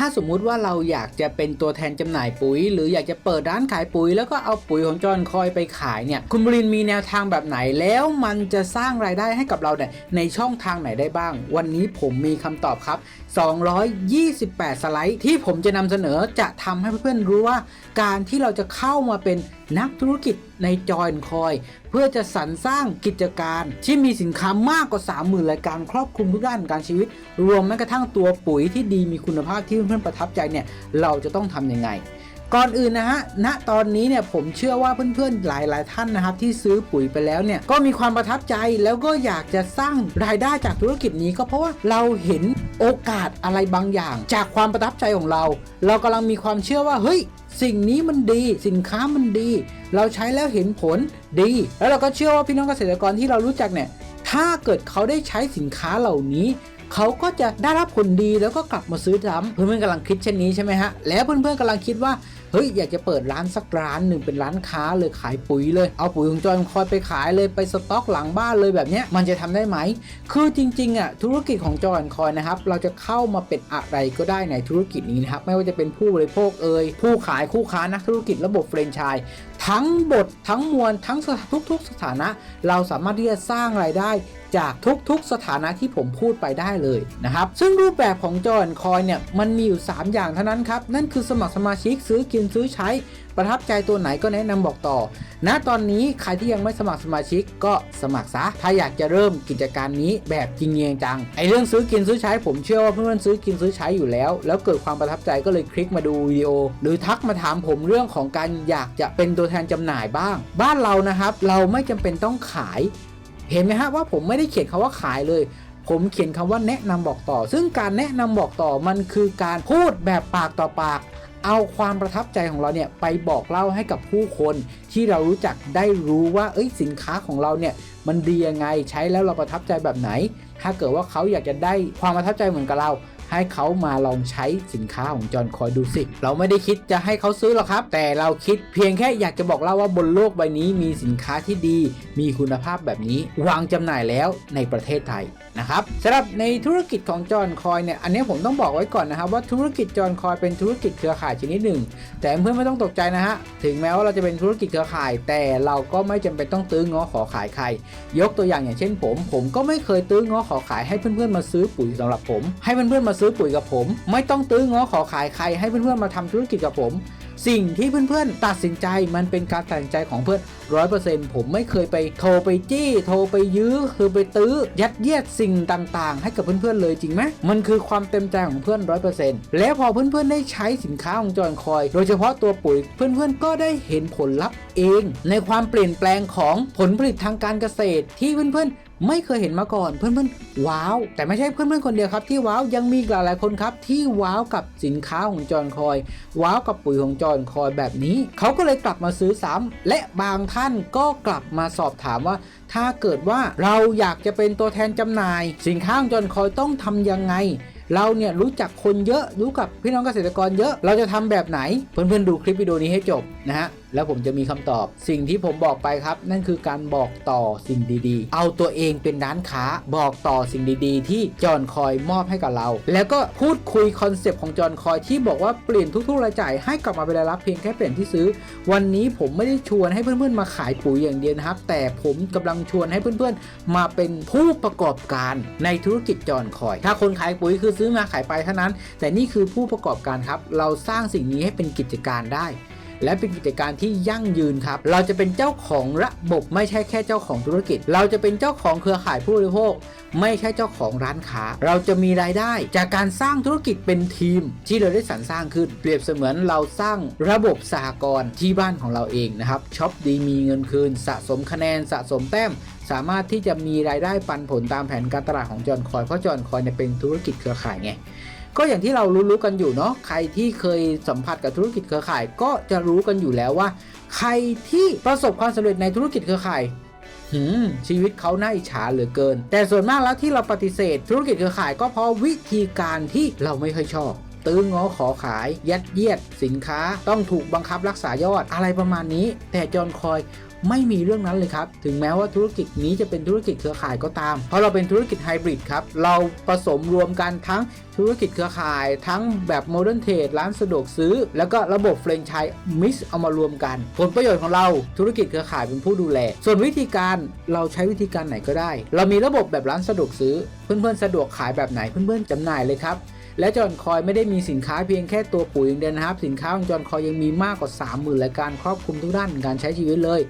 ถ้าสมมุติว่าเราอยากจะเป็นตัวแทนจำหน่ายปุ๋ย หรืออยากจะเปิดร้านขายปุ๋ย แล้วก็เอาปุ๋ยของจอนคอยไปขายเนี่ยคุณบุรินมีแนวทางแบบไหนแล้วมันจะสร้างรายได้ให้กับเราเนี่ยในช่องทางไหนได้บ้าง วันนี้ผมมีคำตอบครับ 228 สไลด์ที่ผมจะนำเสนอจะทำให้เพื่อนๆรู้ว่า การที่เราจะเข้ามาเป็น นักธุรกิจในจอยคอย เพื่อจะสรรสร้างกิจการที่มีสินค้ามากกว่า 30,000 รายการครอบคลุมทุกด้านการชีวิต รวมแม้กระทั่งตัวปุ๋ยที่ดีมีคุณภาพที่เพื่อนๆประทับใจเนี่ยเราจะต้องทำยังไงก่อนอื่นนะฮะ ณ ตอนนี้เนี่ยผมเชื่อว่าเพื่อนๆ หลายๆ ท่านนะครับที่ซื้อปุ๋ยไปแล้วเนี่ยก็มีความประทับใจแล้วก็อยากจะสร้างรายได้จากธุรกิจนี้ก็เพราะว่าเราเห็นโอกาสอะไรบางอย่าง จากความประทับใจของเรา เรากำลังมีความเชื่อว่าเฮ้ย สิ่งนี้มันดี สินค้ามันดี เราใช้แล้วเห็นผลดี แล้วเราก็เชื่อว่าพี่น้องเกษตรกรที่เรารู้จักเนี่ย ถ้าเกิดเขาได้ใช้สินค้าเหล่านี้ เขาก็จะได้รับผลดีแล้วก็กลับมาซื้อซ้ำเพื่อนๆกำลังคิดเช่นนี้ใช่ไหมฮะ แล้วเพื่อนๆกำลังคิดว่าเฮ้ยอยากจะเปิดร้านสักร้านหนึ่งเป็นร้านค้าเลยขายปุ๋ยเลย เอาปุ๋ยของจอยคอยไปขายเลยไปสต็อกหลังบ้านเลยแบบเนี้ยมันจะทำได้ไหม คือจริงๆอะธุรกิจของจอยคอยนะครับเราจะเข้ามาเป็นอะไรก็ได้ในธุรกิจนี้นะครับไม่ว่าจะเป็นผู้บริโภคเอ่ยผู้ขายคู่ค้านักธุรกิจระบบแฟรนไชส์ทั้งบททั้งมวลทั้งทุกๆสถานะ เราสามารถที่จะสร้างรายได้ จากทุกๆสถานะที่ผมพูดไปได้เลยนะครับ ซึ่งรูปแบบของจอยคอยเนี่ยมันมีอยู่ 3 อย่างเท่านั้นครับ นั่นคือสมัครสมาชิกซื้อกินซื้อใช้ ประทับใจตัวไหนก็แนะนำบอกต่อ ณตอนนี้ใครที่ยังไม่สมัครสมาชิกก็สมัครซะถ้าอยากจะเริ่มกิจการนี้แบบจริงเงียงจังไอเรื่องซื้อกินซื้อใช้ ผมเชื่อว่าเพื่อนๆซื้อกินซื้อใช้อยู่แล้ว แล้วเกิดความประทับใจก็เลยคลิกมาดูวิดีโอ หรือทักมาถามผมเรื่องของการอยากจะเป็นตัวแทนจำหน่ายบ้าง บ้านเรานะครับเราไม่จำเป็นต้องขาย เห็นไหมฮะว่าผมไม่ได้เขียนคำว่าขายเลย ผมเขียนคำว่าแนะนำบอกต่อ ซึ่งการแนะนำบอกต่อมันคือการพูดแบบปากต่อปาก เอาความประทับใจของเราเนี่ยไปบอกเล่าให้กับผู้คนที่เรารู้จักได้รู้ว่าเอ้ยสินค้าของเราเนี่ยมันดียังไงใช้แล้วเราประทับใจแบบไหน ถ้าเกิดว่าเขาอยากจะได้ความประทับใจเหมือนกับเรา ให้เขามาลองใช้สินค้าของจอห์นคอยดูสิ เราไม่ได้คิดจะให้เขาซื้อหรอกครับ แต่เราคิดเพียงแค่อยากจะบอกเล่าว่าบนโลกใบนี้มีสินค้าที่ดี มีคุณภาพแบบนี้ วางจำหน่ายแล้วในประเทศไทยนะครับสำหรับในธุรกิจของจอห์นคอยเนี่ยอันนี้ผมต้องบอกไว้ก่อนนะครับว่าธุรกิจจอห์นคอยเป็นธุรกิจเครือข่ายชนิดหนึ่ง แต่เพื่อนไม่ต้องตกใจนะฮะถึงแม้ว่าเราจะเป็นธุรกิจเครือข่าย แต่เราก็ไม่จำเป็นต้องตื้อง้อขอขายใคร ยกตัวอย่างอย่างเช่นผม ผมก็ไม่เคยตื้อง้อขอขายให้เพื่อนๆมาซื้อปุ๋ยสำหรับผม ให้เพื่อนๆมาซื้อปุ๋ยกับผม ไม่ต้องตื้อง้อขอขายใครให้เพื่อนๆมาทำธุรกิจกับผม สิ่งที่เพื่อนๆ ตัดสินใจมันเป็นการตัดสินใจของเพื่อนร้อยเปอร์เซ็นต์ผมไม่เคยไปโทรไปจี้โทรไปยื้อคือไปตื้อ ยัดเยียดสิ่งต่างๆ ให้กับเพื่อนๆเลยจริงไหมมันคือความเต็มใจของเพื่อนร้อยเปอร์เซ็นต์แล้วพอเพื่อนๆได้ใช้สินค้าของจอยคอย โดยเฉพาะตัวปุ๋ยเพื่อนๆก็ได้เห็นผลลัพธ์เอง ในความเปลี่ยนแปลงของผลผลิตทางการเกษตรที่เพื่อนๆไม่เคยเห็นมาก่อนเพื่อนๆว้าว แต่ไม่ใช่เพื่อนๆคนเดียวครับที่ว้าวยังมีหลายๆคนครับที่ว้าวกับสินค้าของจอนคอย ว้าวกับปุ๋ยของจอนคอยแบบนี้ เขาก็เลยกลับมาซื้อซ้ำและบางท่านก็กลับมาสอบถามว่า ถ้าเกิดว่าเราอยากจะเป็นตัวแทนจำหน่าย สินค้าของจอนคอยต้องทำยังไงเราเนี่ยรู้จักคนเยอะรู้กับพี่น้องเกษตรกรเยอะ เราจะทำแบบไหน เพื่อนๆดูคลิปวิดีโอนี้ให้จบนะฮะ แล้วผมจะมีคำตอบ สิ่งที่ผมบอกไปครับ นั่นคือการบอกต่อสิ่งดีๆ เอาตัวเองเป็นร้านค้าบอกต่อสิ่งดีๆ ที่จอนคอยมอบให้กับเรา แล้วก็พูดคุยคอนเซปต์ของจอนคอยที่บอกว่าเปลี่ยนทุกๆรายจ่ายให้กลับมาเป็นรายรับเพียงแค่เปลี่ยนที่ซื้อ วันนี้ผมไม่ได้ชวนให้เพื่อนๆมาขายปุ๋ยอย่างเดียวนะครับ แต่ผมกำลังชวนให้เพื่อนๆ มาเป็นผู้ประกอบการในธุรกิจจอนคอย ถ้าคนขายปุ๋ยคือซื้อมาขายไปเท่านั้น แต่นี่คือผู้ประกอบการครับ เราสร้างสิ่งนี้ให้เป็นกิจการได้ และเป็นกิจการที่ยั่งยืนครับ เราจะเป็นเจ้าของระบบไม่ใช่แค่เจ้าของธุรกิจ เราจะเป็นเจ้าของเครือข่ายผู้บริโภค ไม่ใช่เจ้าของร้านค้า เราจะมีรายได้ จากการสร้างธุรกิจเป็นทีม ที่เราได้สรรสร้างขึ้น เปรียบเสมือนเราสร้างระบบสหกรณ์ที่บ้านของเราเองนะครับช็อปดีมีเงินคืน สะสมคะแนนสะสมแต้มสามารถที่จะมีรายได้ปันผลตามแผนการตลาดของจอห์นคอย เพราะจอห์นคอยเนี่ยเป็นธุรกิจเครือข่ายไง ก็อย่างที่เรารู้ๆกันอยู่เนาะใครที่เคยสัมผัสกับธุรกิจเครือข่าย ก็จะรู้กันอยู่แล้วว่า ใครที่ประสบความสำเร็จในธุรกิจเครือข่ายหืมชีวิตเขาน่าอิจฉาเหลือเกิน แต่ส่วนมากแล้วที่เราปฏิเสธ ธุรกิจเครือข่ายก็เพราะวิธีการที่เราไม่ค่อยชอบ ตื้องอขอขาย ยัดเยียด สินค้า ต้องถูกบังคับรักษายอดอะไรประมาณนี้ แต่จอนคอย ไม่มีเรื่องนั้นเลยครับ ถึงแม้ว่าธุรกิจนี้จะเป็นธุรกิจเครือข่ายก็ตาม เพราะเราเป็นธุรกิจไฮบริดครับ เราผสมรวมกันทั้งธุรกิจเครือข่าย ทั้งแบบโมเดิร์นเทรดร้านสะดวกซื้อ แล้วก็ระบบเฟรนไชส์มิกซ์เอามารวมกัน ผลประโยชน์ของเราธุรกิจเครือข่ายเป็นผู้ดูแล ส่วนวิธีการเราใช้วิธีการไหนก็ได้ เรามีระบบแบบร้านสะดวกซื้อ เพื่อนๆสะดวกขายแบบไหนเพื่อนๆจำหน่ายเลยครับและจอห์นคอยไม่ได้มีสินค้าเพียงแค่ตัวปุ๋ยอย่างเดียวนะครับ สินค้าของจอห์นคอยยังมีมากกว่า 30,000รายการครอบคลุมทุกด้านการใช้ชีวิตเลย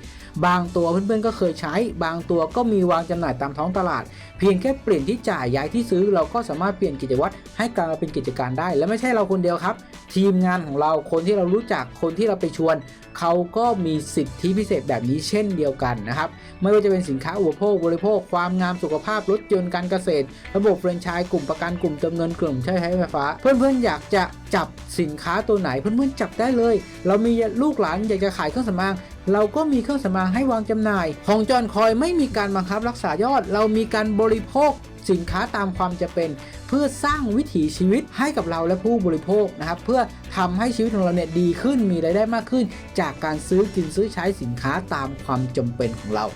บางตัวเพื่อนๆก็เคยใช้ บางตัวก็มีวางจำหน่ายตามท้องตลาด เพียงแค่เปลี่ยนที่จ่ายย้ายที่ซื้อ เราก็สามารถเปลี่ยนกิจวัตรให้กลายมาเป็นกิจการได้ และไม่ใช่เราคนเดียวครับ ทีมงานของเราคนที่เรารู้จักคนที่เราไปชวน เขาก็มีสิทธิพิเศษแบบนี้เช่นเดียวกันนะครับไม่ว่าจะเป็นสินค้าอุปโภคบริโภค ความงามสุขภาพรถยนต์การเกษตร ระบบแฟรนไชส์กลุ่มประกันกลุ่มเติมเงินกลุ่มใช้ไฟฟ้า เพื่อนๆอยากจะจับสินค้าตัวไหนเพื่อนๆจับได้เลย เรามีลูกหลานอยากจะขายเครื่องสำอาง เราก็มีเครื่องสำอางให้วางจำหน่าย ของจอนคอยไม่มีการบังคับรักษายอด เรามีการบริโภคสินค้าตามความจะเป็น เพื่อสร้างวิถีชีวิตให้กับเราและผู้บริโภคนะครับเพื่อทำให้ชีวิตของเราเนี่ยดีขึ้นมีรายได้มากขึ้น จากการซื้อกินซื้อใช้สินค้าตามความจำเป็นของเรา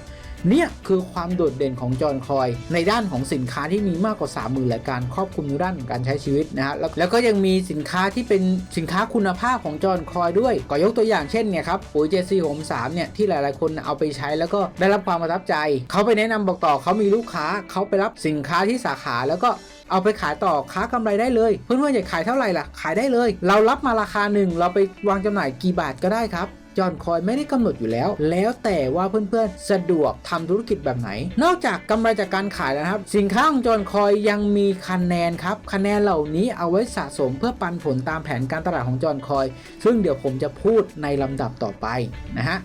เนี่ยคือความโดดเด่นของจอห์นคอย ในด้านของสินค้าที่มีมากกว่า 30,000รายการครอบคลุมในด้านของการใช้ชีวิตนะฮะแล้วแล้วก็ยังมีสินค้าที่เป็นสินค้าคุณภาพของจอห์นคอยด้วยก็ยกตัวอย่างเช่นเนี่ยครับปุ๋ยเจซีโฮมสามเนี่ยที่หลายๆ คนเอาไปใช้แล้วก็ได้รับความประทับใจ เขาไปแนะนำบอกต่อเขามีลูกค้าเขาไปรับสินค้าที่สาขาแล้วก็เอาไปขายต่อค้ากำไรได้เลย เพื่อนๆอยากขายเท่าไหร่ล่ะ ขายได้เลย เรารับมาราคาหนึ่งเราไปวางจำหน่ายกี่บาทก็ได้ครับ จอนคอยไม่ได้กำหนดอยู่แล้ว แล้วแต่ว่าเพื่อนๆสะดวกทำธุรกิจแบบไหน นอกจากกำไรจากการขายแล้วนะครับ สินค้าของจอนคอยยังมีคะแนนครับ คะแนนเหล่านี้เอาไว้สะสมเพื่อปันผลตามแผนการตลาดของจอนคอย ซึ่งเดี๋ยวผมจะพูดในลำดับต่อไปนะฮะ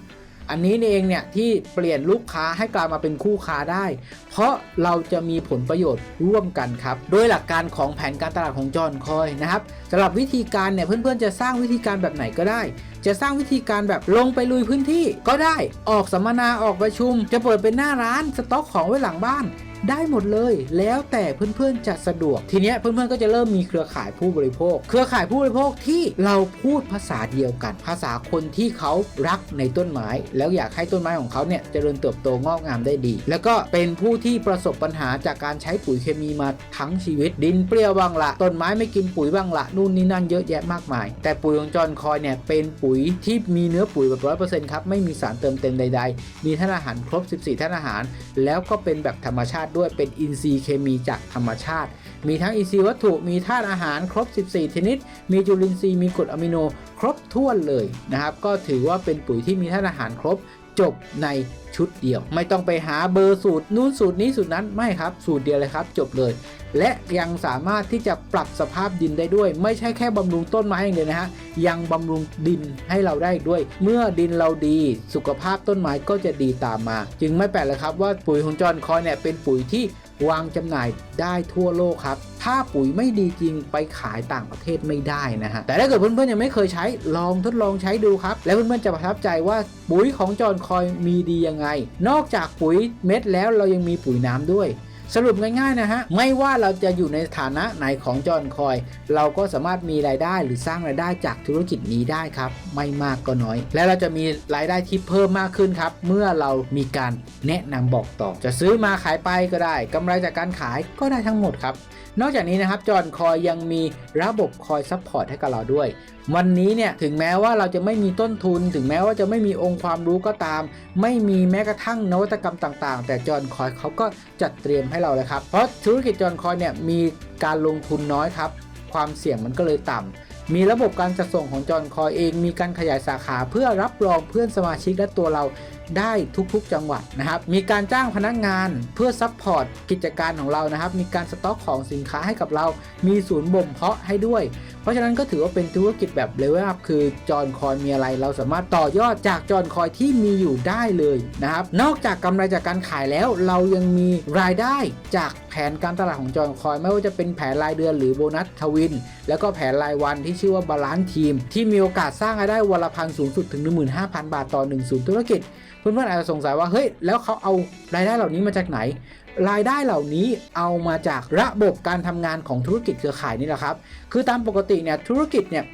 อันนี้เองเนี่ยที่เปลี่ยนลูกค้าให้กลายมาเป็นคู่ค้าได้ เพราะเราจะมีผลประโยชน์ร่วมกันครับ โดยหลักการของแผนการตลาดของจอห์นคอยนะครับสำหรับวิธีการเนี่ยเพื่อนๆจะสร้างวิธีการแบบไหนก็ได้ จะสร้างวิธีการแบบลงไปลุยพื้นที่ก็ได้ออกสัมมนาออกประชุม จะเปิดเป็นหน้าร้านสต็อกของไว้หลังบ้าน ได้หมดเลยแล้วแต่เพื่อนๆจะสะดวก ทีเนี้ยเพื่อนๆก็จะเริ่มมีเครือข่ายผู้บริโภค เครือข่ายผู้บริโภคที่เราพูดภาษาเดียวกัน ภาษาคนที่เขารักในต้นไม้ แล้วอยากให้ต้นไม้ของเขาเนี่ยเจริญเติบโตงอกงามได้ดี แล้วก็เป็นผู้ที่ประสบปัญหาจากการใช้ปุ๋ยเคมีมาทั้งชีวิต ดินเปรี้ยวบ้างละต้นไม้ไม่กินปุ๋ยบ้างละนู่นนี่นั่นเยอะแยะมากมาย แต่ปุ๋ยของจอนคอยเนี่ยเป็นปุ๋ยที่มีเนื้อปุ๋ยแบบร้อยเปอร์เซ็นต์ครับไม่มีสารเติมเต็มใด ๆ มีธาตุอาหารครบ 14ธาตุอาหาร แล้วก็เป็นแบบธรรมชาติด้วยเป็นอินทรีย์เคมีจากธรรมชาติ มีทั้งอินทรีย์วัตถุ มีธาตุอาหารครบ 14 ชนิด มีจุลินทรีย์ มีกรดอะมิโน ครบถ้วนเลยนะครับ ก็ถือว่าเป็นปุ๋ยที่มีธาตุอาหารครบ จบในชุดเดียว ไม่ต้องไปหาเบอร์สูตรนู้นสูตรนี้สูตรนั้นไม่ครับ สูตรเดียวเลยครับ จบเลย และยังสามารถที่จะปรับสภาพดินได้ด้วย ไม่ใช่แค่บำรุงต้นไม้อย่างเดียวนะฮะยังบำรุงดินให้เราได้ด้วย เมื่อดินเราดีสุขภาพต้นไม้ก็จะดีตามมา จึงไม่แปลกเลยครับว่าปุ๋ยของจอนคอยเนี่ยเป็นปุ๋ยที่ วางจำหน่ายได้ทั่วโลกครับ ถ้าปุ๋ยไม่ดีจริงไปขายต่างประเทศไม่ได้นะฮะ แต่ถ้าเกิดเพื่อนๆยังไม่เคยใช้ลองทดลองใช้ดูครับ แล้วเพื่อนๆจะประทับใจว่าปุ๋ยของจอนคอยมีดียังไง นอกจากปุ๋ยเม็ดแล้วเรายังมีปุ๋ยน้ำด้วย สรุปง่ายๆนะฮะ ไม่ว่าเราจะอยู่ในฐานะไหนของจอห์นคอย เราก็สามารถมีรายได้หรือสร้างรายได้จากธุรกิจนี้ได้ครับ ไม่มากก็น้อย และเราจะมีรายได้ที่เพิ่มมากขึ้นครับ เมื่อเรามีการแนะนำบอกต่อ จะซื้อมาขายไปก็ได้กำไรจากการขายก็ได้ทั้งหมดครับ นอกจากนี้นะครับจอนคอยยังมีระบบคอยซัพพอร์ตให้กับเราด้วย วันนี้เนี่ยถึงแม้ว่าเราจะไม่มีต้นทุน ถึงแม้ว่าจะไม่มีองค์ความรู้ก็ตาม ไม่มีแม้กระทั่งนวัตกรรมต่างๆ แต่จอนคอยเขาก็จัดเตรียมให้เราเลยครับ เพราะธุรกิจจอนคอยเนี่ยมีการลงทุนน้อยครับ ความเสี่ยงมันก็เลยต่ำมีระบบการจัดส่งของจอนคอยเอง มีการขยายสาขาเพื่อรับรองเพื่อนสมาชิกและตัวเรา ได้ทุกๆจังหวัดนะครับ มีการจ้างพนักงานเพื่อซัพพอร์ตกิจการของเรานะครับ มีการสต็อกของสินค้าให้กับเรา มีศูนย์บ่มเพาะให้ด้วย เพราะฉะนั้นก็ถือว่าเป็นธุรกิจแบบเลเวลอัพคือจอนคอยมีอะไร เราสามารถต่อยอดจากจอนคอยที่มีอยู่ได้เลยนะครับ นอกจากกำไรจากการขายแล้วเรายังมีรายได้จากแผนการตลาดของจอนคอย ไม่ว่าจะเป็นแผนรายเดือนหรือโบนัสทวิน แล้วก็แผนรายวันที่ชื่อว่าบาลานซ์ทีม ที่มีโอกาสสร้างรายได้วันละพันสูงสุดถึง 15,000 บาทต่อ1ศูนย์ธุรกิจ เพื่อนๆอาจจะสงสัยว่าเฮ้ยแล้วเขาเอารายได้เหล่านี้มาจากไหน รายได้เหล่านี้เอามาจากระบบการทำงานของธุรกิจเครือข่ายนี่แหละครับ คือตามปกติเนี่ยธุรกิจเนี่ย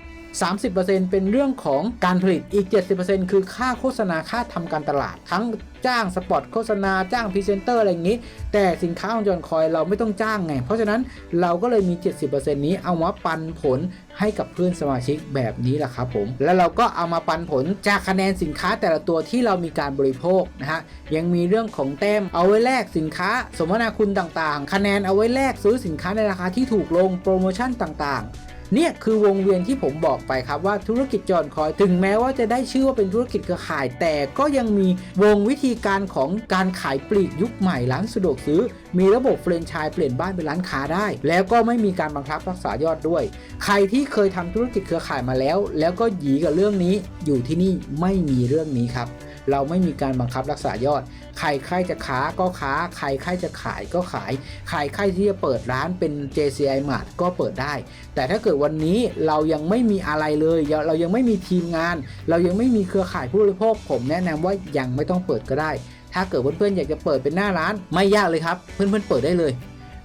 30%เป็นเรื่องของการผลิตอีก 70%คือค่าโฆษณาค่าทำการตลาด ทั้งจ้างสปอตโฆษณาจ้างพรีเซนเตอร์อะไรอย่างนี้ แต่สินค้าของจอนคอยเราไม่ต้องจ้างไง เพราะฉะนั้นเราก็เลยมี 70%นี้เอามาปันผลให้กับเพื่อนสมาชิกแบบนี้แหละครับผม แล้วเราก็เอามาปันผลจากคะแนนสินค้าแต่ละตัวที่เรามีการบริโภคนะฮะยังมีเรื่องของแต้มเอาไว้แลกสินค้า สมนาคุณต่างๆ คะแนนเอาไว้แลกซื้อสินค้าในราคาที่ถูกลงโปรโมชั่นต่างๆ เนี่ยคือวงเวียนที่ผมบอกไปครับว่าธุรกิจจอนคอย ถึงแม้ว่าจะได้ชื่อว่าเป็นธุรกิจเครือข่าย แต่ก็ยังมีวงวิธีการของการขายปลีกยุคใหม่ร้านสะดวกซื้อ มีระบบเฟรนไชส์เปลี่ยนบ้านเป็นร้านค้าได้ แล้วก็ไม่มีการบังคับรักษายอดด้วย ใครที่เคยทำธุรกิจเครือข่ายมาแล้ว แล้วก็หยีกับเรื่องนี้ อยู่ที่นี่ไม่มีเรื่องนี้ครับ เราไม่มีการบังคับรักษายอด ใครใครจะค้าก็ค้า ใครใครจะขายก็ขาย ใครใครที่จะเปิดร้านเป็น JCI Mart ก็เปิดได้ แต่ถ้าเกิดวันนี้เรายังไม่มีอะไรเลย เรายังไม่มีทีมงาน เรายังไม่มีเครือข่ายผู้บริโภค ผมแนะนำว่ายังไม่ต้องเปิดก็ได้ ถ้าเกิดเพื่อนๆอยากจะเปิดเป็นหน้าร้านไม่ยากเลยครับ เพื่อนๆเปิดได้เลย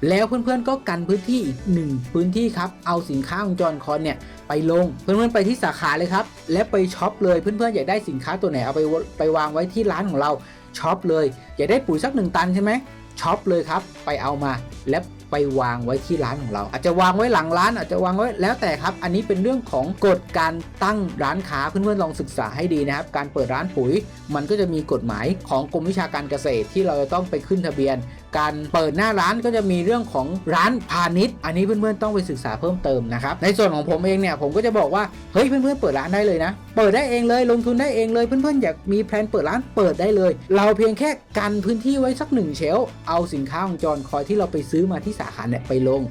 แล้วเพื่อนๆก็กันพื้นที่อีกหนึ่งพื้นที่ครับเอาสินค้าของจอนคอนเนี่ยไปลงเพื่อนๆไปที่สาขาเลยครับและไปช็อปเลยเพื่อนๆอยากได้สินค้าตัวไหนเอาไปวไปวางไว้ที่ร้านของเราช็อปเลยอยากได้ปุ๋ยสักหนึ่งตันใช่ไหมช็อปเลยครับไปเอามาและไปวางไว้ที่ร้านของเรา อาจจะวางไว้หลังร้านอาจจะวางไว้แล้วแต่ครับ อันนี้เป็นเรื่องของกฎการตั้งร้านค้าเพื่อนๆลองศึกษาให้ดีนะครับ การเปิดร้านปุ๋ย มันก็จะมีกฎหมายของกรมวิชาการเกษตรที่เราจะต้องไปขึ้นทะเบียนการเปิดหน้าร้านก็จะมีเรื่องของร้านพาณิชย์ อันนี้เพื่อนๆต้องไปศึกษาเพิ่มเติมนะครับ ในส่วนของผมเองเนี่ยผมก็จะบอกว่าเฮ้ยเพื่อนๆเปิดร้านได้เลยนะ เปิดได้เองเลยลงทุนได้เองเลยเพื่อนๆอยากมีแพลนเปิดร้านเปิดได้เลย เราเพียงแค่กันพื้นที่ไว้สักหนึ่งเชลฟ์เอาสินค้าของจอนคอยที่เราไปซื้อมาที่สาขาเนี่ยไปลง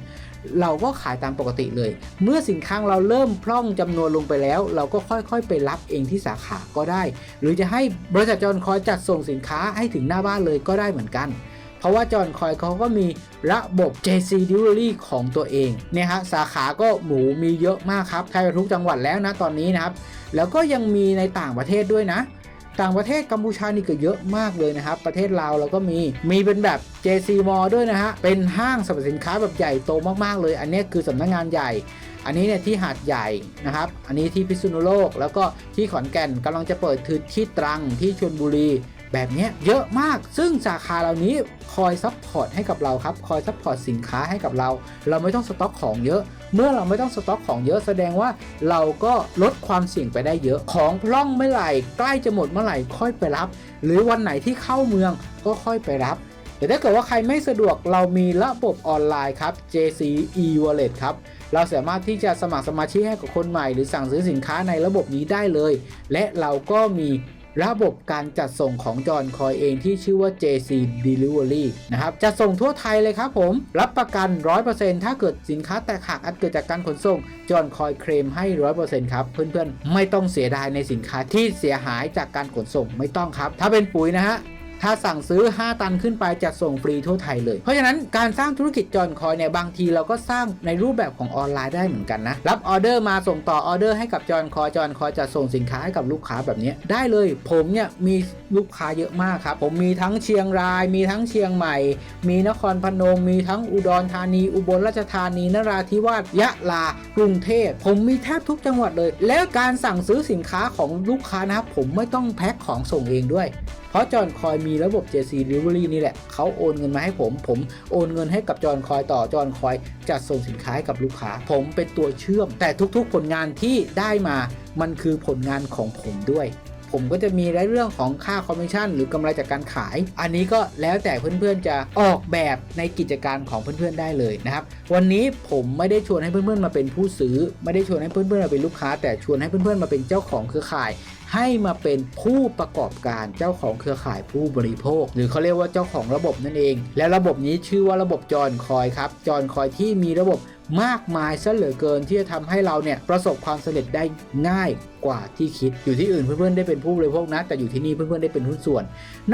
เราก็ขายตามปกติเลย เมื่อสินค้าเราเริ่มพร่องจำนวนลงไปแล้ว เราก็ค่อยๆ ไปรับเองที่สาขาก็ได้ หรือจะให้บริษัทจอนคอยจัดส่งสินค้าให้ถึงหน้าบ้านเลยก็ได้เหมือนกัน เพราะว่าจอห์นคอยเขาก็มีระบบ JC Delivery ของตัวเองเนี่ยฮะสาขาก็หมูมีเยอะมากครับใครไปทุกจังหวัดแล้วนะตอนนี้นะครับ แล้วก็ยังมีในต่างประเทศด้วยนะ ต่างประเทศกัมพูชานี่ก็เยอะมากเลยนะครับ ประเทศลาวเราก็มีมีเป็นแบบ JC Mall ด้วยนะฮะเป็นห้างสรรพสินค้าแบบใหญ่โตมากๆเลย อันนี้คือสำนักงานใหญ่อันนี้เนี่ยที่หาดใหญ่นะครับ อันนี้ที่พิษณุโลก แล้วก็ที่ขอนแก่นกำลังจะเปิดคือที่ตรังที่ชลบุรี แบบนี้เยอะมาก ซึ่งสาขาเหล่านี้คอยซัพพอร์ตให้กับเราครับ คอยซัพพอร์ตสินค้าให้กับเรา เราไม่ต้องสต็อกของเยอะ เมื่อเราไม่ต้องสต็อกของเยอะแสดงว่าเราก็ลดความเสี่ยงไปได้เยอะ ของพร่องเมื่อไหร่ ใกล้จะหมดเมื่อไหร่ค่อยไปรับ หรือวันไหนที่เข้าเมืองก็ค่อยไปรับแต่ถ้าเกิดว่าใครไม่สะดวกเรามีระบบออนไลน์ครับ JC e-wallet ครับ เราสามารถที่จะสมัครสมาชิกให้กับคนใหม่ หรือสั่งซื้อสินค้าในระบบนี้ได้เลย และเราก็มี ระบบการจัดส่งของจอนคอยเองที่ชื่อว่า JC Delivery นะครับจะส่งทั่วไทยเลยครับผม รับประกัน 100%ถ้าเกิดสินค้าแตกหักอันเกิดจากการขนส่งจอนคอยเคลมให้ 100%ครับ เพื่อนๆ ไม่ต้องเสียดายในสินค้าที่เสียหายจากการขนส่งไม่ต้องครับ ถ้าเป็นปุ๋ยนะฮะ ถ้าสั่งซื้อ 5 ตันขึ้นไปจัดส่งฟรีทั่วไทยเลย เพราะฉะนั้นการสร้างธุรกิจจอนคอยเนี่ยบางทีเราก็สร้างในรูปแบบของออนไลน์ได้เหมือนกันนะ รับออเดอร์มาส่งต่อออเดอร์ให้กับจอนคอยจอนคอยจัดส่งสินค้าให้กับลูกค้าแบบนี้ได้เลย ผมเนี่ยมีลูกค้าเยอะมากครับ ผมมีทั้งเชียงราย มีทั้งเชียงใหม่ มีนครพนม มีทั้งอุดรธานี อุบลราชธานีนราธิวาสยะลากรุงเทพผมมีแทบทุกจังหวัดเลย แล้วการสั่งซื้อสินค้าของลูกค้านะครับผมไม่ต้องแพ็คของส่งเองด้วยเพราะจอนคอยมีระบบ JC Delivery นี่แหละเขาโอนเงินมาให้ผม ผมโอนเงินให้กับจอนคอยต่อจอนคอยจัดส่งสินค้าให้กับลูกค้า ผมเป็นตัวเชื่อม แต่ทุกๆผลงานที่ได้มามันคือผลงานของผมด้วย ผมก็จะมีในเรื่องของค่าคอมมิชชั่นหรือกำไรจากการขาย อันนี้ก็แล้วแต่เพื่อนๆจะออกแบบในกิจการของเพื่อนๆได้เลยนะครับ วันนี้ผมไม่ได้ชวนให้เพื่อนๆมาเป็นผู้ซื้อ ไม่ได้ชวนให้เพื่อนๆมาเป็นลูกค้า แต่ชวนให้เพื่อนๆมาเป็นเจ้าของเครือข่ายให้มาเป็นผู้ประกอบการเจ้าของเครือข่ายผู้บริโภค หรือเขาเรียกว่าเจ้าของระบบนั่นเอง และระบบนี้ชื่อว่าระบบจอนคอยครับจอนคอยที่มีระบบ มากมายซะเหลือเกินที่จะทำให้เราเนี่ยประสบความสำเร็จได้ง่ายกว่าที่คิด อยู่ที่อื่นเพื่อนๆได้เป็นผู้บริโภคนะ แต่อยู่ที่นี่เพื่อนๆได้เป็นหุ้นส่วน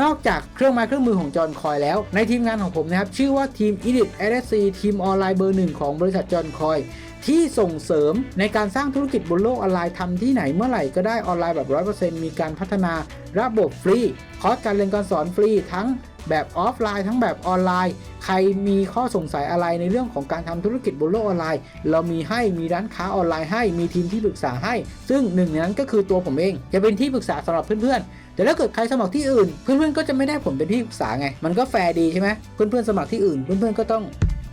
นอกจากเครื่องไม้เครื่องมือของจอห์นคอยแล้ว ในทีมงานของผมนะครับ ชื่อว่าทีม Edit SSC ทีมออนไลน์เบอร์หนึ่งของบริษัทจอห์นคอยที่ส่งเสริมในการสร้างธุรกิจบนโลกออนไลน์ทำที่ไหนเมื่อไหร่ก็ได้ออนไลน์แบบ 100%มีการพัฒนาระบบฟรี คอร์สการเรียนการสอนฟรีทั้ง แบบออฟไลน์ทั้งแบบออนไลน์ ใครมีข้อสงสัยอะไรในเรื่องของการทำธุรกิจบนโลกออนไลน์ เรามีให้มีร้านค้าออนไลน์ให้มีทีมที่ปรึกษาให้ ซึ่งหนึ่งในนั้นก็คือตัวผมเอง จะเป็นที่ปรึกษาสำหรับเพื่อนๆแต่ถ้าเกิดใครสมัครที่อื่น เพื่อนๆก็จะไม่ได้ผมเป็นที่ปรึกษาไง มันก็แฟร์ดีใช่ไหมเพื่อนๆสมัครที่อื่น เพื่อนๆก็ต้อง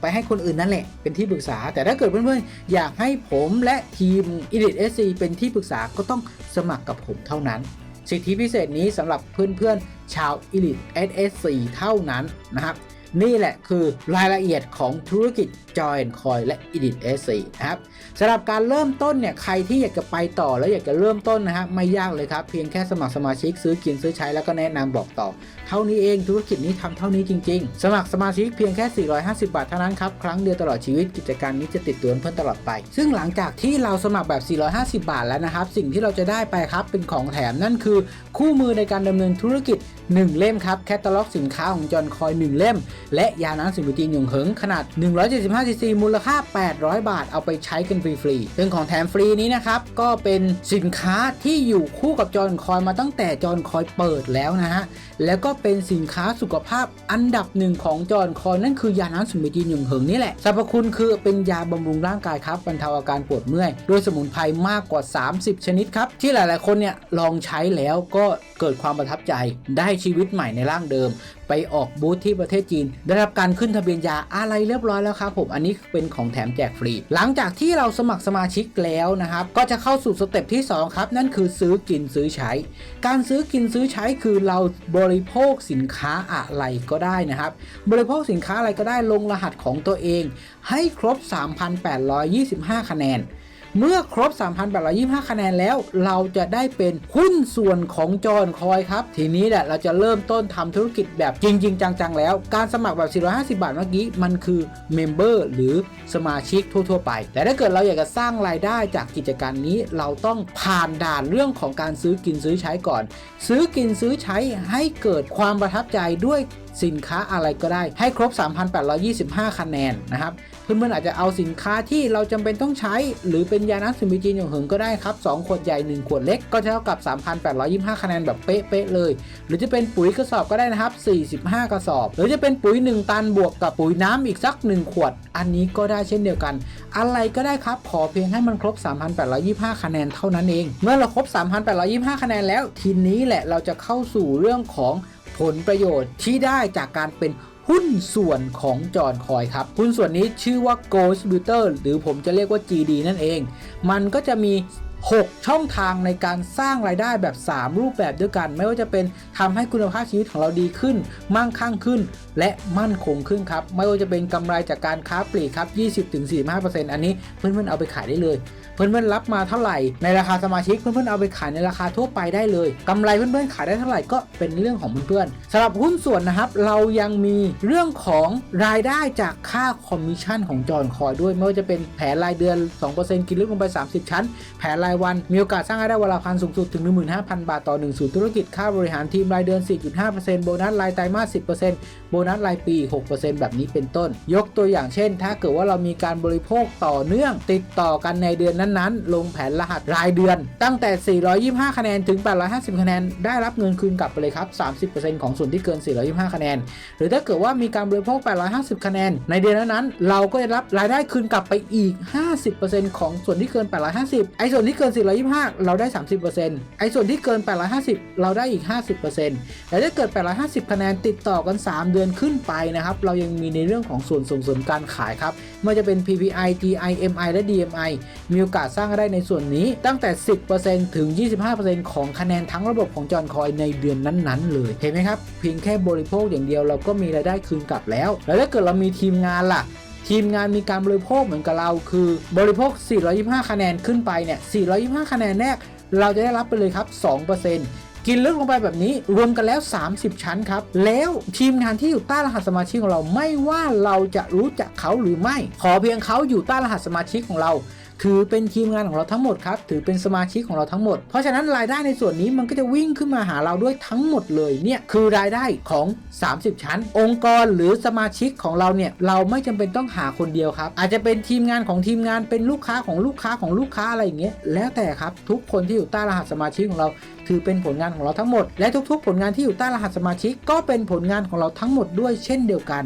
ไปให้คนอื่นนั่นแหละ เป็นที่ปรึกษา แต่ถ้าเกิดเพื่อนๆ อยากให้ผมและทีม e l i t SC เป็นที่ปรึกษาก็ต้องสมัครกับผมเท่านั้น สิทธิพิเศษนี้สำหรับเพื่อนๆ ชาว Elite SSC เท่านั้นนะครับ นี่แหละคือรายละเอียดของธุรกิจ Join Coin และ Elite SC นะครับสำหรับการเริ่มต้นเนี่ยใครที่อยากจะไปต่อแล้วอยากจะเริ่มต้นนะฮะไม่ยากเลยครับ เพียงแค่สมัครสมาชิกซื้อกินซื้อใช้แล้วก็แนะนำบอกต่อ เท่านี้เองธุรกิจนี้ทำเท่านี้จริง ๆ สมัครสมาชิกเพียงแค่ 450 บาทเท่านั้นครับครั้งเดียวตลอดชีวิตกิจการนี้จะติดตัวเพื่อนตลอดไป ซึ่งหลังจากที่เราสมัครแบบ 450 บาทแล้วนะครับ สิ่งที่เราจะได้ไปครับเป็นของแถมนั่นคือ คู่มือในการดำเนินธุรกิจ 1 เล่มครับแคตตาล็อกสินค้าของจอห์นคอย 1 เล่ม และยาน้ำสิบุจีนหยงเหิงขนาด 175ซีซีมูลค่า 800 บาทเอาไปใช้กันฟรีๆซึ่งของแถมฟรีนี้นะครับก็เป็นสินค้าที่อยู่คู่กับจอห์นคอยมาตั้งแต่จอห์นคอยเปิดแล้วนะฮะ แล้วก็เป็นสินค้าสุขภาพอันดับหนึ่งของจอร์นคอยนั่นคือยาน้ำสมุนไพรจีนหยงเหิงนี่แหละสรรพคุณคือเป็นยาบำรุงร่างกายครับบรรเทาอาการปวดเมื่อยโดยสมุนไพรมากกว่า 30 ชนิดครับ ที่หลาย ๆ คนเนี่ยลองใช้แล้วก็ เกิดความประทับใจได้ชีวิตใหม่ในร่างเดิม ไปออกบูธที่ประเทศจีน ได้รับการขึ้นทะเบียนยาอะไรเรียบร้อยแล้วครับผมอันนี้เป็นของแถมแจกฟรี หลังจากที่เราสมัครสมาชิกแล้วนะครับ ก็จะเข้าสู่สเต็ปที่ 2 ครับ นั่นคือซื้อกินซื้อใช้ การซื้อกินซื้อใช้คือเราบริโภคสินค้าอะไรก็ได้นะครับ บริโภคสินค้าอะไรก็ได้ลงรหัสของตัวเอง ให้ครบ 3,825 คะแนน เมื่อครบ 3,825 คะแนนแล้ว เราจะได้เป็นหุ้นส่วนของจอห์นคอยครับ ทีนี้แหละเราจะเริ่มต้นทำธุรกิจแบบจริง ๆ จัง ๆ แล้ว การสมัครแบบ 450 บาทเมื่อกี้ มันคือเมมเบอร์หรือสมาชิกทั่ว ๆ ไป แต่ถ้าเกิดเราอยากจะสร้างรายได้จากกิจการนี้ เราต้องผ่านด่านเรื่องของการซื้อกินซื้อใช้ก่อน ซื้อกินซื้อใช้ให้เกิดความประทับใจด้วยสินค้าอะไรก็ได้ให้ครบ 3,825 คะแนนนะครับ เพื่อนๆอาจจะเอาสินค้าที่เราจำเป็นต้องใช้ หรือเป็นยาน้ำสมุนไพรจีนอย่างเหิงก็ได้ครับ 2 ขวดใหญ่ 1 ขวดเล็กก็จะเท่ากับ 3,825 คะแนนแบบเป๊ะๆเลย หรือจะเป็นปุ๋ยกระสอบก็ได้นะครับ 45 กระสอบ หรือจะเป็นปุ๋ย 1 ตันบวกกับปุ๋ยน้ำอีกสัก 1 ขวด อันนี้ก็ได้เช่นเดียวกัน อะไรก็ได้ครับขอเพียงให้มันครบ 3,825 คะแนนเท่านั้นเอง เมื่อเราครบ 3,825 คะแนนแล้ว ทีนี้แหละเราจะเข้าสู่เรื่องของผลประโยชน์ที่ได้จากการเป็น หุ้นส่วนของจอห์นคอยครับ หุ้นส่วนนี้ชื่อว่า Go Distributor หรือผมจะเรียกว่า GD นั่นเอง มันก็จะมี 6 ช่องทางในการสร้างรายได้แบบ 3 รูปแบบด้วยกัน ไม่ว่าจะเป็นทำให้คุณภาพชีวิตของเราดีขึ้น มั่งคั่งขึ้น และมั่นคงขึ้นครับ ไม่ว่าจะเป็นกำไรจากการค้าปลีกครับ 20-45%อันนี้เพื่อนๆเอาไปขายได้เลย เพื่อนๆรับมาเท่าไหร่ ในราคาสมาชิกเพื่อนๆเอาไปขายในราคาทั่วไปได้เลยกำไรเพื่อนๆขายได้เท่าไหร่ก็เป็นเรื่องของเพื่อนๆสำหรับหุ้นส่วนนะครับเรายังมีเรื่องของรายได้จากค่าคอมมิชชั่นของจอห์นคอยด้วยไม่ว่าจะเป็นแผนรายเดือน 2%กินลึกลงไป 30 ชั้น แผนรายวันมีโอกาสสร้างรายได้วันละพันสูงสุดถึง 15,000 บาทต่อ1ศูนย์ธุรกิจค่าบริหารทีมรายเดือน 4.5%โบนัสรายไตรมาส 10%โบนัสรายปี 6%แบบนี้เป็นต้น ยกตัวอย่างเช่น ถ้าเกิดว่าเรามีการบริโภคต่อเนื่องติดต่อกันในเดือนนั้นๆ ลงแผนรหัสรายเดือน ตั้งแต่ 425 คะแนนถึง 850 คะแนน ได้รับเงินคืนกลับไปเลยครับ 30%ของส่วนที่เกิน 425 คะแนน หรือถ้าเกิดว่ามีการบริโภค 850 คะแนน ในเดือนนั้นๆเราก็จะรับรายได้คืนกลับไปอีก 50%ของส่วนที่เกิน 850 ไอ้ส่วนที่เกิน 425 เราได้ 30%ไอ้ส่วนที่เกิน 850 เราได้อีก 50%แต่ถ้าเกิด 850 คะแนนติดต่อกัน 3 เดือนขึ้นไปนะครับ เรายังมีในเรื่องของส่วนส่งเสริมการขายครับไมันจะเป็น PPI GI MI และ DMI มีโอกาสสร้างได้ในส่วนนี้ตั้งแต่ 10%ถึง 25%ของคะแนนทั้งระบบของจอห์นคอยในเดือนนั้นๆ เลยเห็นไหมครับ เพียงแค่บริโภคอย่างเดียวเราก็มีรายได้คืนกลับแล้ว แล้วถ้าเกิดเรามีทีมงานล่ะทีมงานมีการบริโภคเหมือนกับเรา คือบริโภค 425 คะแนนขึ้นไปเนี่ย 425 คะแนนแรก เราจะได้รับไปเลยครับ 2%กินลึกลงไปแบบนี้รวมกันแล้ว 30 ชั้นครับ แล้วทีมงานที่อยู่ใต้รหัสสมาชิกของเราไม่ว่าเราจะรู้จักเขาหรือไม่ ขอเพียงเขาอยู่ใต้รหัสสมาชิกของเรา ถือเป็นทีมงานของเราทั้งหมดครับ ถือเป็นสมาชิกของเราทั้งหมด เพราะฉะนั้นรายได้ในส่วนนี้มันก็จะวิ่งขึ้นมาหาเราด้วยทั้งหมดเลยเนี่ยคือรายได้ของ 30 ชั้น องค์กรหรือสมาชิกของเราเนี่ยเราไม่จำเป็นต้องหาคนเดียวครับ อาจจะเป็นทีมงานของทีมงานเป็นลูกค้าของลูกค้าของลูกค้าอะไรอย่างเงี้ยแล้วแต่ครับทุกคนที่อยู่ใต้รหัสสมาชิกของเราถือเป็นผลงานของเราทั้งหมด และทุกๆ ผลงานที่อยู่ใต้รหัสสมาชิกก็เป็นผลงานของเราทั้งหมดด้วยเช่นเดียวกัน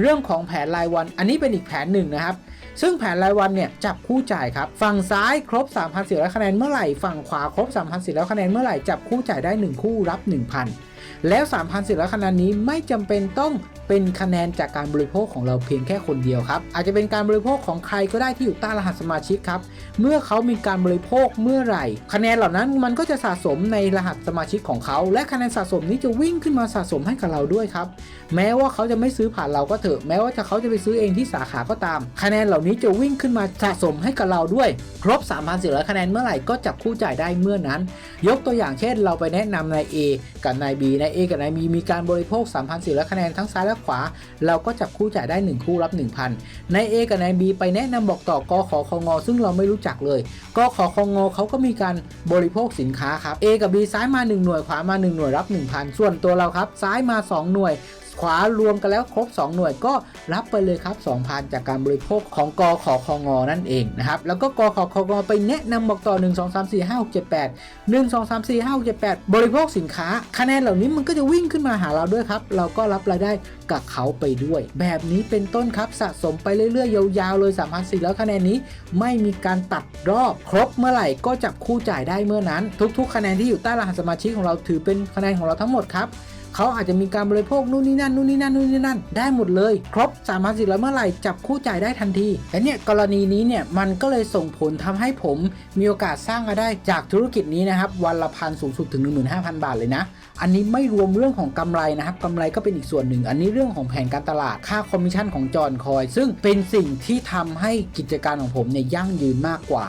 เรื่องของแผนรายวัน อันนี้เป็นอีกแผนหนึ่งนะครับ ซึ่งแผนรายวันเนี่ยจับคู่จ่ายครับ ฝั่งซ้ายครบ 3,400 คะแนนเมื่อไหร่ ฝั่งขวาครบ 3,400 คะแนนเมื่อไหร่ จับคู่จ่ายได้ 1 คู่รับ 1,000 แล้ว 3,400 คะแนนนี้ไม่จำเป็นต้องเป็นคะแนนจากการบริโภคของเราเพียงแค่คนเดียวครับ อาจจะเป็นการบริโภคของใครก็ได้ที่อยู่ใต้รหัสสมาชิกครับ เมื่อเขามีการบริโภคเมื่อไหร่ คะแนนเหล่านั้นมันก็จะสะสมในรหัสสมาชิกของเขา และคะแนนสะสมนี้จะวิ่งขึ้นมาสะสมให้กับเราด้วยครับ แม้ว่าเขาจะไม่ซื้อผ่านเราก็เถอะ แม้ว่าจะเขาจะไปซื้อเองที่สาขาก็ตาม คะแนนเหล่านี้จะวิ่งขึ้นมาสะสมให้กับเราด้วย ครบ 3,400 คะแนนเมื่อไหร่ก็จับคู่จ่ายได้เมื่อนั้น ยกตัวอย่างเช่น เราไปแนะนำนาย A กับนาย B นาย A กับนายมีมีการบริโภค 3,400 คะแนนทั้งซ้ายและขวา เราก็จับคู่จ่ายได้ 1 คู่รับ 1,000นาย A กับนาย B ไปแนะนำบอกต่อกขอคงซึ่งเราไม่รู้จักเลยกขอคงเขาก็มีการบริโภคสินค้าครับ A กับ B ซ้ายมา 1 หน่วยขวามา 1 หน่วยรับ 1,000 ส่วนตัวเราครับซ้ายมา 2 หน่วย ขวารวมกันแล้วครบ 2 หน่วยก็รับไปเลยครับ 2,000 จากการบริโภคของกขอคงนั่นเองนะครับ แล้วก็กขอคงไปแนะนำบอกต่อ 1 2 3 4 5 6 7 8 1 2 3 4 5 6 7 8 บริโภคสินค้า คะแนนเหล่านี้มันก็จะวิ่งขึ้นมาหาเราด้วยครับ เราก็รับรายได้กับเขาไปด้วย แบบนี้เป็นต้นครับสะสมไปเรื่อยๆ ยาวๆ เลย 3,400แล้วคะแนนนี้ ไม่มีการตัดรอบครบเมื่อไหร่ก็จับคู่จ่ายได้เมื่อนั้น ทุก ๆ คะแนนที่อยู่ใต้รหัสสมาชิกของเราถือเป็นคะแนนของเราทั้งหมดครับ เขาอาจจะมีการบริโภคนู่นนี่นั่นนู่นนี่นั่นนู่นนี่นั่นได้หมดเลย ครบ3 4 0 0เมื่อไหร่จับคู่จ่ายได้ทันทีแต่เนี่ยกรณีนี้เนี่ยมันก็เลยส่งผลทำให้ผมมีโอกาสสร้างรายได้จากธุรกิจนี้นะครับวันละพันสูงสุดถึง 15,000 บาทเลยนะ อันนี้ไม่รวมเรื่องของกำไรนะครับกำไรก็เป็นอีกส่วนหนึ่ง อันนี้เรื่องของแผนการตลาดค่าคอมมิชชั่นของจอนคอย ซึ่งเป็นสิ่งที่ทำให้กิจการของผมเนี่ยยั่งยืนมากกว่า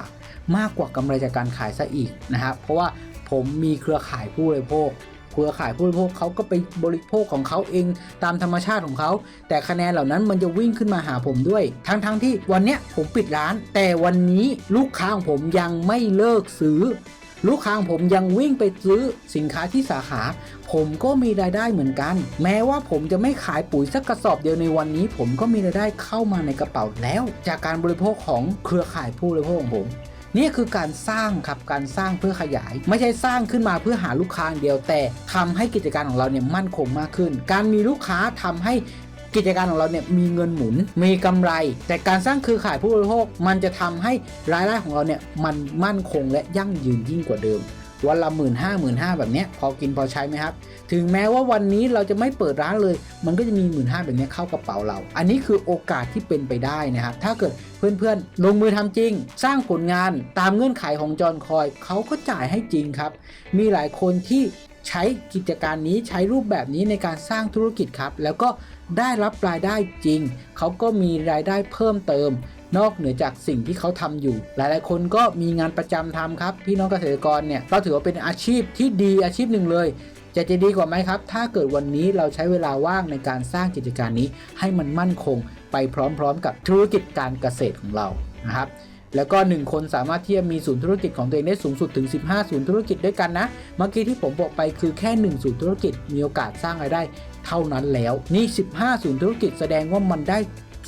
มากกว่ากำไรจากการขายซะอีกนะครับเพราะว่าผมมีเครือข่ายผู้บริโภค เครือข่ายผู้บริโภคเขาก็ไปบริโภคของเขาเองตามธรรมชาติของเขา แต่คะแนนเหล่านั้นมันจะวิ่งขึ้นมาหาผมด้วย ทั้งๆทที่วันเนี้ยผมปิดร้าน แต่วันนี้ลูกค้าของผมยังไม่เลิกซื้อ ลูกค้าของผมยังวิ่งไปซื้อสินค้าที่สาขา ผมก็มีรายได้เหมือนกัน แม้ว่าผมจะไม่ขายปุ๋ยสักกระสอบเดียวในวันนี้ ผมก็มีรายได้เข้ามาในกระเป๋าแล้ว จากการบริโภคของเครือข่ายผู้บริโภคของผม นี่คือการสร้างครับการสร้างเพื่อขยาย ไม่ใช่สร้างขึ้นมาเพื่อหาลูกค้าอย่างเดียวแต่ทำให้กิจการของเราเนี่ยมั่นคงมากขึ้น การมีลูกค้าทำให้กิจการของเราเนี่ยมีเงินหมุนมีกำไร แต่การสร้างเครือข่ายผู้บริโภคมันจะทำให้รายได้ของเราเนี่ยมันมั่นคงและยั่งยืนยิ่งกว่าเดิม วันละหมื่นห้าหมื่นห้าแบบเนี้ยพอกินพอใช้ไหมครับ ถึงแม้ว่าวันนี้เราจะไม่เปิดร้านเลย มันก็จะมีหมื่นห้าแบบเนี้ยเข้ากระเป๋าเรา อันนี้คือโอกาสที่เป็นไปได้นะครับ ถ้าเกิดเพื่อนๆ ลงมือทำจริง สร้างผลงานตามเงื่อนไขของจอห์นคอยเขาก็จ่ายให้จริงครับ มีหลายคนที่ใช้กิจการนี้ใช้รูปแบบนี้ในการสร้างธุรกิจครับ แล้วก็ได้รับรายได้จริง เขาก็มีรายได้เพิ่มเติม นอกเหนือจากสิ่งที่เขาทำอยู่ หลาย ๆ คนก็มีงานประจำทำครับ พี่น้องเกษตรกรเนี่ยก็ถือว่าเป็นอาชีพที่ดีอาชีพหนึ่งเลยจะจะดีกว่าไหมครับ ถ้าเกิดวันนี้เราใช้เวลาว่างในการสร้างกิจการนี้ ให้มันมั่นคงไปพร้อม ๆ กับธุรกิจการเกษตรของเรานะครับแล้วก็ 1 คนสามารถที่จะมีศูนย์ธุรกิจของตัวเองได้สูงสุดถึง 15 ศูนย์ธุรกิจด้วยกันนะ เมื่อกี้ที่ผมบอกไปคือแค่ 1 ศูนย์ธุรกิจมีโอกาสสร้างรายได้เท่านั้นแล้ว นี่ 15 ศูนย์ธุรกิจแสดงว่ามันได้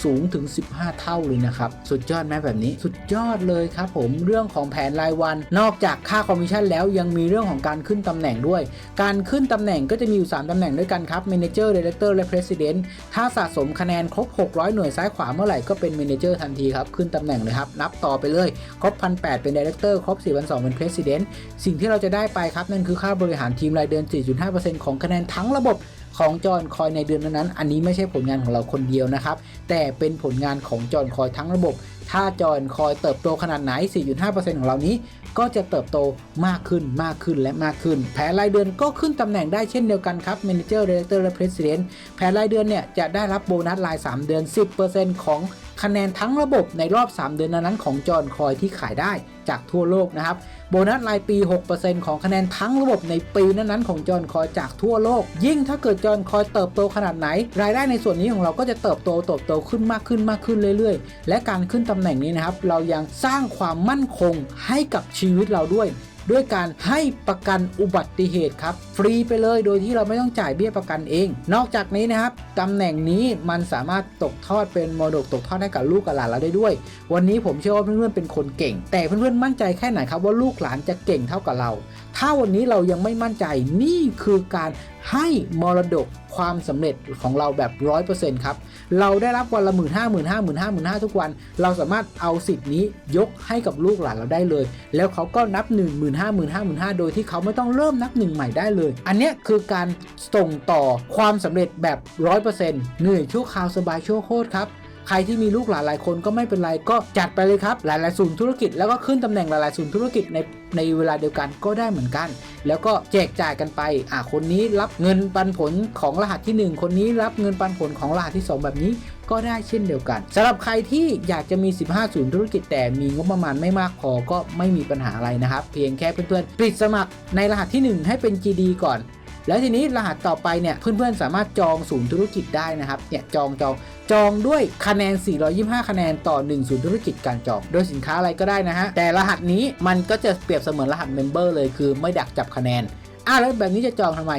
สูงถึง 15 เท่าเลยนะครับ สุดยอดไหมแบบนี้ สุดยอดเลยครับผมเรื่องของแผนรายวัน นอกจากค่าคอมมิชชั่นแล้วยังมีเรื่องของการขึ้นตำแหน่งด้วย การขึ้นตำแหน่งก็จะมีอยู่ 3ตำแหน่งด้วยกันครับ Manager Director และ President ถ้าสะสมคะแนนครบ 600 หน่วยซ้ายขวาเมื่อไหร่ก็เป็น Manager ทันทีครับ ขึ้นตำแหน่งเลยครับ นับต่อไปเลย ครบ 1,800 เป็น Director ครบ 4,200 เป็น President สิ่งที่เราจะได้ไปครับนั่นคือค่าบริหารทีมรายเดือน 4.5%ของคะแนนทั้งระบบ ของจอห์นคอยในเดือนนั้น อันนี้ไม่ใช่ผลงานของเราคนเดียวนะครับ แต่เป็นผลงานของจอห์นคอยทั้งระบบ ถ้าจอห์นคอยเติบโตขนาดไหน 4.5%ของเรานี้ ก็จะเติบโตมากขึ้นมากขึ้นและมากขึ้น แผนรายเดือนก็ขึ้นตำแหน่งได้เช่นเดียวกันครับ Manager Director และ President แผนรายเดือนเนี่ยจะได้รับโบนัสราย 3 เดือน 10%ของ คะแนนทั้งระบบในรอบ 3 เดือนนั้นของจอห์นคอยที่ขายได้จากทั่วโลกนะครับ โบนัสรายปี 6%ของคะแนนทั้งระบบในปีนั้นๆของจอห์นคอยจากทั่วโลก ยิ่งถ้าเกิดจอห์นคอยเติบโตขนาดไหน รายได้ในส่วนนี้ของเราก็จะเติบโตเติบโตขึ้นมากขึ้นมากขึ้นเรื่อยๆ และการขึ้นตำแหน่งนี้นะครับ เรายังสร้างความมั่นคงให้กับชีวิตเราด้วย ด้วยการให้ประกันอุบัติเหตุครับ ฟรีไปเลยโดยที่เราไม่ต้องจ่ายเบี้ยประกันเอง นอกจากนี้นะครับตำแหน่งนี้มันสามารถตกทอดเป็นมรดกตกทอดให้กับลูกกับหลานเราได้ด้วย วันนี้ผมเชื่อว่าเพื่อนๆเป็นคนเก่ง แต่เพื่อนๆมั่นใจแค่ไหนครับว่าลูกหลานจะเก่งเท่ากับเรา ถ้าวันนี้เรายังไม่มั่นใจนี่คือการ ให้มรดกความสำเร็จของเราแบบร้อยเปอร์เซ็นต์ครับ เราได้รับวันละหมื่นห้าหมื่นห้าหมื่นห้าหมื่นห้าทุกวัน เราสามารถเอาสิทธิ์นี้ยกให้กับลูกหลานเราได้เลย แล้วเขาก็นับ1 5 0 0 0 0 5 0 0 0 0 5โดยที่เขาไม่ต้องเริ่มนับหนึ่งใหม่ได้เลย อันนี้คือการส่งต่อความสำเร็จแบบร้อยเปอร์เซ็นต์เหนื่อยชั่วคราวสบายชั่วโคตรครับ ใครที่มีลูกหลานหลายคนก็ไม่เป็นไรก็จัดไปเลยครับ หลายๆศูนย์ธุรกิจแล้วก็ขึ้นตำแหน่งหลายๆศูนย์ธุรกิจในในเวลาเดียวกันก็ได้เหมือนกัน แล้วก็แจกจ่ายกันไป อะคนนี้รับเงินปันผลของรหัสทีหนึ่1 คนนี้รับเงินปันผลของรหัสที่ 2 แบบนี้ก็ได้เช่นเดียวกันสำหรับใครที่อยากจะมี 15 ศูนย์ธุรกิจแต่มีงบประมาณไม่มากพอก็ไม่มีปัญหาอะไรนะครับ เพียงแค่เพื่อนๆปิดสมัครในรหัสทีหนึ่1 ให้เป็น GD ก่อน แล้วทีนี้รหัสต่อไปเนี่ยเพื่อนๆสามารถจองศูนย์ธุรกิจได้นะครับเนี่ยจองจองจองด้วยคะแนน 425 คะแนนต่อ 1 ศูนย์ธุรกิจการจอง โดยสินค้าอะไรก็ได้นะฮะ แต่รหัสนี้มันก็จะเปรียบเสมือนรหัสเมมเบอร์เลยคือไม่ดักจับคะแนนอ้าวแล้วแบบนี้จะจองทำไม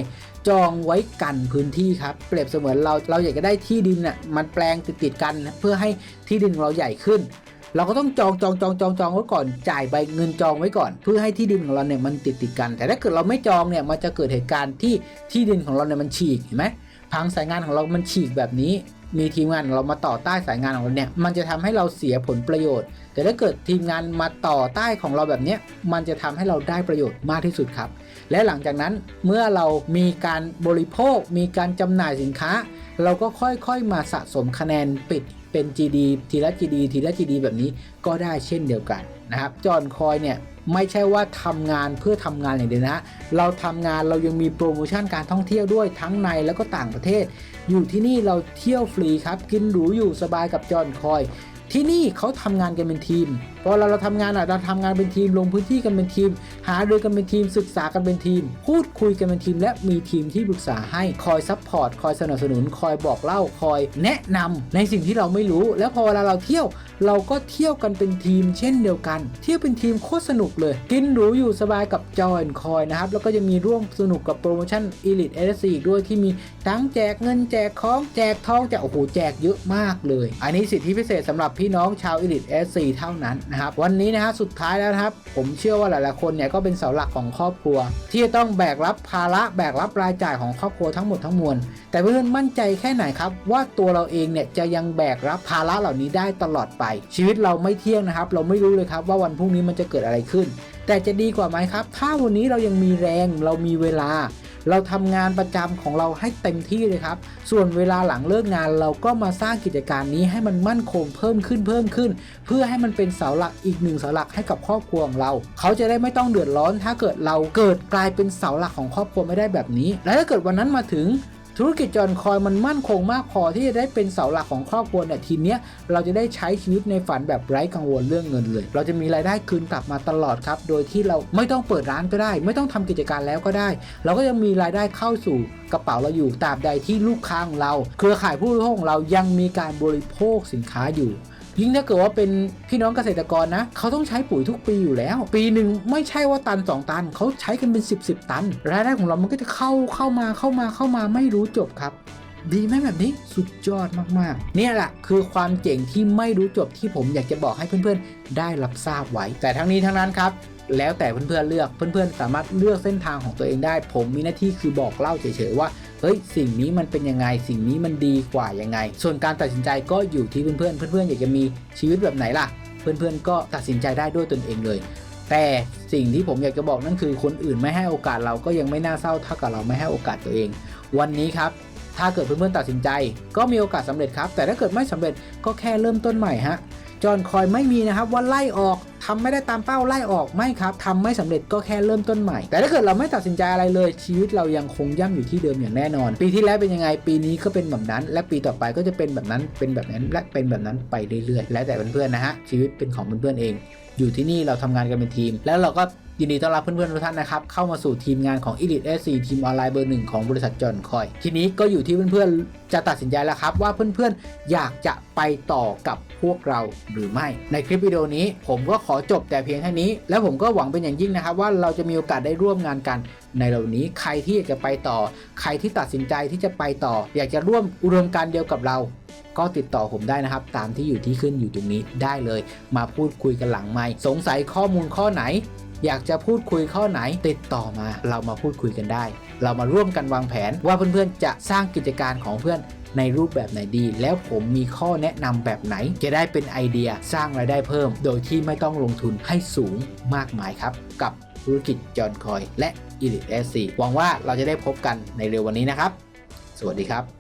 จองไว้กันพื้นที่ครับ เปรียบเสมือนเราเราอยากจะได้ที่ดินน่ะมันแปลงติดติดกัน เพื่อให้ที่ดินของเราใหญ่ขึ้น เราก็ต้องจองจองจองจองจองไว้ก่อนจ่ายใบเงินจองไว้ก่อน เพื่อให้ที่ดินของเราเนี่ยมันติดติดกัน แต่ถ้าเกิดเราไม่จองเนี่ยมันจะเกิดเหตุการณ์ที่ที่ดินของเราเนี่ยมันฉีกเห็นไหมพังสายงานของเรามันฉีกแบบนี้ มีทีมงานเรามาต่อใต้สายงานของเราเนี่ยมันจะทำให้เราเสียผลประโยชน์ แต่ถ้าเกิดทีมงานมาต่อใต้ของเราแบบนี้มันจะทำให้เราได้ประโยชน์มากที่สุดครับ และหลังจากนั้นเมื่อเรามีการบริโภค มีการจำหน่ายสินค้า เราก็ค่อยๆมาสะสมคะแนนปิดเป็น GD ทีละ GD ทีละ GD แบบนี้ก็ได้เช่นเดียวกันนะครับ จอนคอยเนี่ยไม่ใช่ว่าทำงานเพื่อทำงานอย่างเดียวนะ เราทำงานเรายังมีโปรโมชั่นการท่องเที่ยวด้วยทั้งในแล้วก็ต่างประเทศ อยู่ที่นี่เราเที่ยวฟรีครับ กินหรูอยู่สบายกับจอนคอย ที่นี่เขาทำงานกันเป็นทีมพอเราเราทำงานอะเราทำงานเป็นทีมลงพื้นที่กันเป็นทีม หารือกันเป็นทีมศึกษากันเป็นทีม พูดคุยกันเป็นทีม และมีทีมที่ปรึกษาให้คอยซัพพอร์ตคอยสนับสนุน คอยบอกเล่าคอย แนะนำในสิ่งที่เราไม่รู้ แล้วพอเวลาเราเที่ยว เราก็เที่ยวกันเป็นทีมเช่นเดียวกัน เที่ยวเป็นทีมโคตรสนุกเลย กินหรูอยู่สบายกับจอยคอยนะครับ แล้วก็จะมีร่วมสนุกกับโปรโมชั่น Elite s อ c อีกด้วยที่มีทั้งแจกเงินแจกของแจกทองแจกโอ้โหแจกเยอะมากเลย อันนี้สิทธิพิเศษสำหรับพี่น้องชาว Elite s อ c เท่านั้นนะครับ วันนี้นะฮะสุดท้ายแล้วนะครับ ผมเชื่อว่าหลายๆคนเนี่ยก็เป็นเสาหลักของครอบครัว ที่จะต้องแบกรับภาระแบกรับรายจ่ายของครอบครัวทั้งหมดทั้งมวลแต่เพื่อนมั่นใจแค่ไหนครับว่าตัวเราเองเนี่ยจะยังแบกรับภาระเหล่านี้ได้ตลอดไปชีวิตเราไม่เที่ยงนะครับ เราไม่รู้เลยครับว่าวันพรุ่งนี้มันจะเกิดอะไรขึ้น แต่จะดีกว่าไหมครับ ถ้าวันนี้เรายังมีแรงเรามีเวลา เราทำงานประจำของเราให้เต็มที่เลยครับ ส่วนเวลาหลังเลิกงานเราก็มาสร้างกิจการนี้ให้มันมั่นคงเพิ่มขึ้นเพิ่มขึ้น เพื่อให้มันเป็นเสาหลักอีกหนึ่งเสาหลักให้กับครอบครัวของเรา เขาจะได้ไม่ต้องเดือดร้อน ถ้าเกิดเราเกิดกลายเป็นเสาหลักของครอบครัวไม่ได้แบบนี้ และถ้าเกิดวันนั้นมาถึง ธุรกิจจอนคอยมันมั่นคงมากพอที่จะได้เป็นเสาหลักของครอบครัวเนี่ยทีเนี้ยเราจะได้ใช้ชีวิตในฝันแบบไร้กังวลเรื่องเงินเลย เราจะมีรายได้คืนกลับมาตลอดครับ โดยที่เราไม่ต้องเปิดร้านก็ได้ ไม่ต้องทำกิจการแล้วก็ได้ เราก็ยังมีรายได้เข้าสู่กระเป๋าเราอยู่ตราบใดที่ลูกค้าของเรา เครือข่ายผู้บริโภคของเรายังมีการบริโภคสินค้าอยู่ ยิ่งถ้าเกิดว่าเป็นพี่น้องเกษตรกรนะเขาต้องใช้ปุ๋ยทุกปีอยู่แล้ว ปีหนึ่งไม่ใช่ว่าตัน 2 ตันเขาใช้กันเป็น 10 10 ตัน รายได้ของเรามันก็จะเข้าเข้ามาเข้ามาเข้ามาไม่รู้จบครับดีไหมแบบนี้สุดยอดมากๆ เนี่ยแหละคือความเจ๋งที่ไม่รู้จบที่ผมอยากจะบอกให้เพื่อนๆ ได้รับทราบไว้ แต่ทั้งนี้ทั้งนั้นครับ แล้วแต่เพื่อนๆเลือกเพื่อนๆ สามารถเลือกเส้นทางของตัวเองได้ ผมมีหน้าที่คือบอกเล่าเฉยๆว่า เฮ้ยสิ่งนี้มันเป็นยังไง สิ่งนี้มันดีกว่ายังไง ส่วนการตัดสินใจก็อยู่ที่เพื่อนๆ เพื่อนๆอยากจะมีชีวิตแบบไหนล่ะ เพื่อนๆก็ตัดสินใจได้ด้วยตนเองเลย แต่สิ่งที่ผมอยากจะบอกนั่นคือคนอื่นไม่ให้โอกาสเราก็ยังไม่น่าเศร้าเท่ากับเราไม่ให้โอกาสตัวเอง วันนี้ครับถ้าเกิดเพื่อนๆตัดสินใจ ก็มีโอกาสสำเร็จครับ แต่ถ้าเกิดไม่สำเร็จก็แค่เริ่มต้นใหม่ฮะจอห์นคอยไม่มีนะครับว่าไล่ออกทำไม่ได้ตามเป้าไล่ออกไม่ครับทำไม่สำเร็จก็แค่เริ่มต้นใหม่ แต่ถ้าเกิดเราไม่ตัดสินใจอะไรเลย ชีวิตเรายังคงย่ำอยู่ที่เดิมอย่างแน่นอน ปีที่แล้วเป็นยังไงปีนี้ก็เป็นแบบนั้น และปีต่อไปก็จะเป็นแบบนั้นเป็นแบบนั้นและเป็นแบบนั้นไปเรื่อยๆ แล้วแต่เพื่อนๆนะฮะชีวิตเป็นของเพื่อนๆเอง อยู่ที่นี่เราทำงานกันเป็นทีม แล้วเราก็ยินดีต้อนรับเพื่อนๆทุกท่านนะครับ เข้ามาสู่ทีมงานของ Elite SC ทีมออนไลน์เบอร์หนึ่งของบริษัทจอห์นคอย ทีนี้ก็อยู่ที่เพื่อนๆ จะตัดสินใจแล้วครับ ว่าเพื่อนๆ อยากจะไปต่อกับพวกเราหรือไม่ ในคลิปวิดีโอนี้ผมก็ขขอจบแต่เพียงเท่านี้ แล้วผมก็หวังเป็นอย่างยิ่งนะครับ ว่าเราจะมีโอกาสได้ร่วมงานกัน ในเหล่านี้ใครที่อยากจะไปต่อ ใครที่ตัดสินใจที่จะไปต่อ อยากจะร่วมอุดมการเดียวกับเรา ก็ติดต่อผมได้นะครับ ตามที่อยู่ที่ขึ้นอยู่ตรงนี้ได้เลย มาพูดคุยกันหลังไมค์สงสัยข้อมูลข้อไหน อยากจะพูดคุยข้อไหน ติดต่อมา เรามาพูดคุยกันได้ เรามาร่วมกันวางแผนว่าเพื่อนๆจะสร้างกิจการของเพื่อน ในรูปแบบไหนดี แล้วผมมีข้อแนะนำแบบไหน จะได้เป็นไอเดียสร้างรายได้เพิ่ม โดยที่ไม่ต้องลงทุนให้สูงมากมายครับ กับธุรกิจจอนคอย และ Elite SC หวังว่าเราจะได้พบกันในเร็ววันนี้นะครับ สวัสดีครับ